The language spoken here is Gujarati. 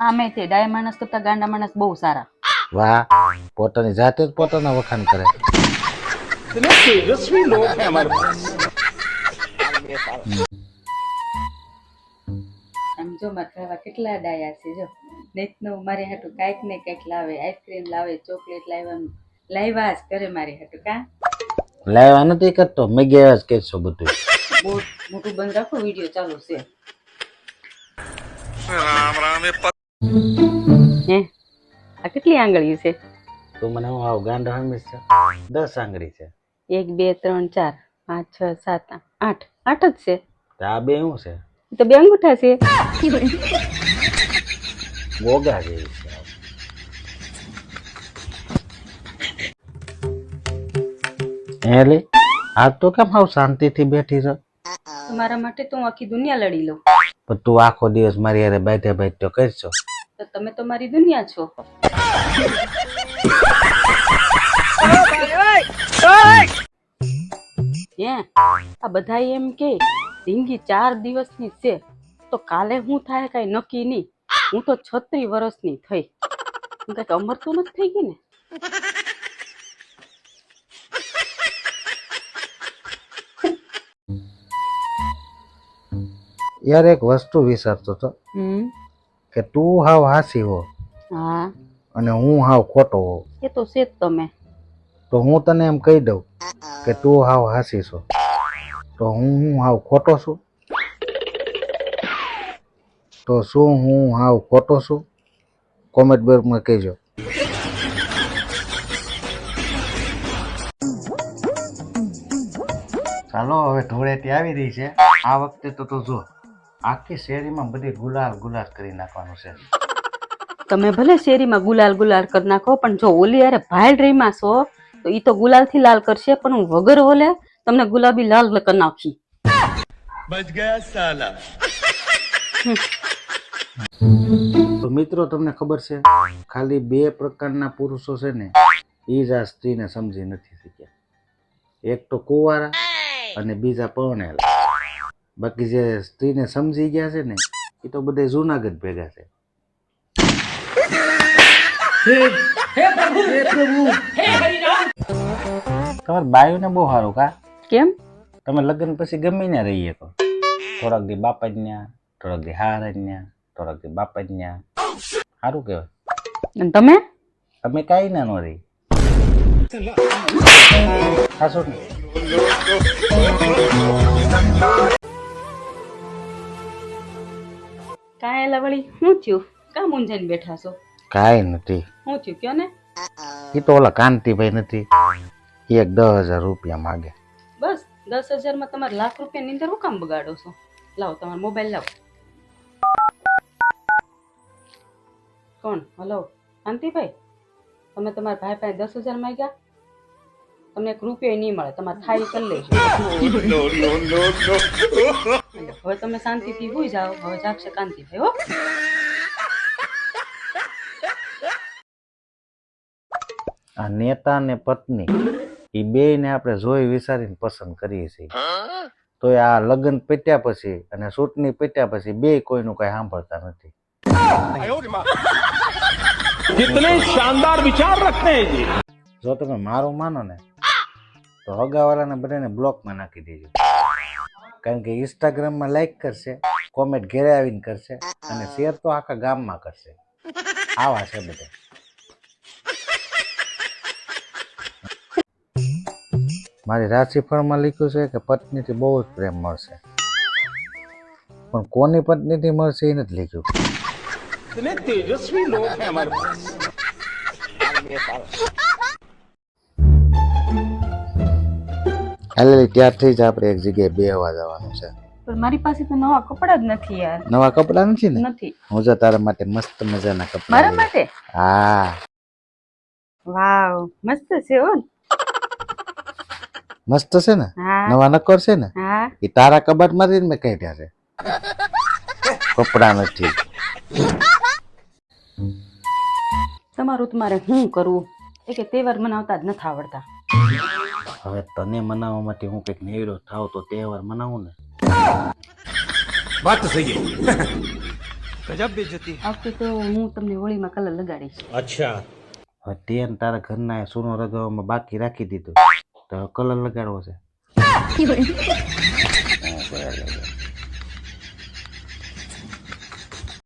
આમે તે ડાય માણસ કરતા ગાંડા માણસ બહુ સારા. વાહ પોતાની જાતે જ પોતાના વખાણ કરે. જો મારા કેટલા ડાયા છે જો. નેતનો મારે હાટું કાંઈક ને કાંઈક લાવે આઈસ્ક્રીમ લાવે ચોકલેટ લાવવાનું લાવ્યા જ કરે મારી હાટું કા? લાવ્યા નથી કરતો મેં ગયા જ કહેશો બધું. બહુ મોટું બંધ રાખો વીડિયો ચાલુ છે. રામ રામ એ હે? આ કેટલી આંગળીઓ છે? તું મને હું આવ ગાંડો હમીશ છે. દસ આંગળી છે. એક બે ત્રણ ચાર પાંચ છ સાત આઠ. આઠ. જ છે? તો આ બે શું છે? તો બે અંગૂઠા છે? ગોગા જેવી છે. એલે આ તો કેમ હાવ શાંતિથી બેઠી છે? તમારા માટે તો હું આખી દુનિયા લડી લઉં. પણ તું આખો દિવસ મારી હારે બેઠે બેઠ કરશો. તો તમે તો મારી દુનિયા છો. આ બધા એમ કે જિંદગી ચાર દિવસની છે તો કાલે હું થાય કઈ નક્કી નહીં? હું તો છત્રીસ વર્ષની થઈ. હું કઈ અમર તો નથી થઈ ગઈ ને? યાર એક વસ્તુ વિચારતો હતો. કે તું હાવ હાસી હો હા. અને હું હાવ ખોટો હો. એ તો છે જ તમે. તો હું તને એમ કહી દઉં કે તું હાવ હાસી છો. તો હું હું હાવ ખોટો છું? તો શું હું હાવ ખોટો છું? કોમેન્ટ બોક્સમાં કહેજો. ચાલો હવે ધૂળેટી આવી રહી છે. આ વખતે તો તો જો. આખી શેરીમાં બધી ગુલાલ ગુલાલ કરી નાખવાનું છે. તમે ભલે શેરીમાં ગુલાલ ગુલાલ કરી નાખો પણ જો ઓલી યારે ભાઈલ રહીમાં છો તો એ તો ગુલાલથી લાલ કરશે પણ હું વગર ઓલે તમને ગુલાબી લાલ કરી નાખી. બચ ગયા સાલા. તો મિત્રો તમને ખબર છે ખાલી બે પ્રકારના પુરુષો છે ને એ જ આ સ્ત્રીને સમજી નથી શક્યા. એક તો કુંવારા અને બીજા પવનેલા બાકી જે સ્ત્રીને સમજી ગયા છે ને એ તો બધે જુનાગઢ ભેગા છે. તમારે બાયુને બહુ સારું કા? કેમ? તમે લગ્ન પછી ગમે ને રહીએ તો. થોડાક દી બાપા જ ન્યા થોડાક દી હાર જ ન્યા થોડાક દી બાપા જ ન્યા. સારું કહેવાય. તમે? તમે કાંઈ ના નો રહી ખાશો ને વળી શું થયું? કા મૂંઝાઈને બેઠા છો? કાંઈ નથી. શું થયું કયો ને? એ તો ઓલા કાંતિભાઈ નથી. એક દસ હજાર રૂપિયા માગે. બસ દસ હજારમાં તમારે લાખ રૂપિયા ની અંદર હું કામ બગાડો છો? લાવો તમારો મોબાઈલ લાવો. કોણ? હલો કાંતિભાઈ? તમે તમારા ભાઈ પાસે દસ હજાર માંગ્યા? તમને એક રૂપિયો નહીં મળે તમારે થાળી કરી લેજો. હવે તમે શાંતિથી ભૂઈ જાઓ હવે જાગશે કાંતિ હો. આ નેતા ને પત્ની એ બે ને આપણે જોઈ વિચારીને પસંદ કરીએ છીએ. તો આ લગ્ન પેટ્યા પછી અને ચૂંટણી પેટ્યા પછી બે કોઈનું કઈ સાંભળતા નથી. જો તમે મારું માનો ને તો હગાવાળાને બધાને બ્લોકમાં નાખી દેજો. કારણ કે ઇન્સ્ટાગ્રામમાં લાઈક કરશે કોમેન્ટ ઘેરે આવીને કરશે અને શેર તો આખા ગામમાં કરશે. આવા છે બધા. મારી રાશિફળમાં લખ્યું છે કે પત્નીથી બહુ જ પ્રેમ મળશે. પણ કોની પત્નીથી મળશે એ નથી લખ્યું. તેજસ્વી લોક હે અમારે હાલે ત્યારથી જ આપણે એક જગ્યાએ બેહવા જવાનું છે. પણ મારી પાસે તો નવા કપડા જ નથી યાર. નવા કપડાં નથી ને? નથી. હું જો તારા માટે મસ્ત મજાના કપડાં મારા માટે? હા. વાવ મસ્ત છે હો. મસ્ત છે ને? નવા નક્કર છે ને? એ તારા કબાટમાંથી મેં કાઢ્યા છે. કપડા નથી. તમારું તમારે શું કરવું? એ કે તહેવાર મનાવતા જ નથી આવડતા. હવે તને મનાવવા માટે હું કંઈક નેવરો થાવ તો તહેવાર મનાવું ને. વાત થઈ ગઈ. ગજબ બેજતી આવતે તો હું તમને હોળીમાં કલર લગાડીશ. અચ્છા. હવે તે ને તારા ઘરના સોનો રગવામાં બાકી રાખી દીધું. તો કલર લગાડવો છે. બરાબર.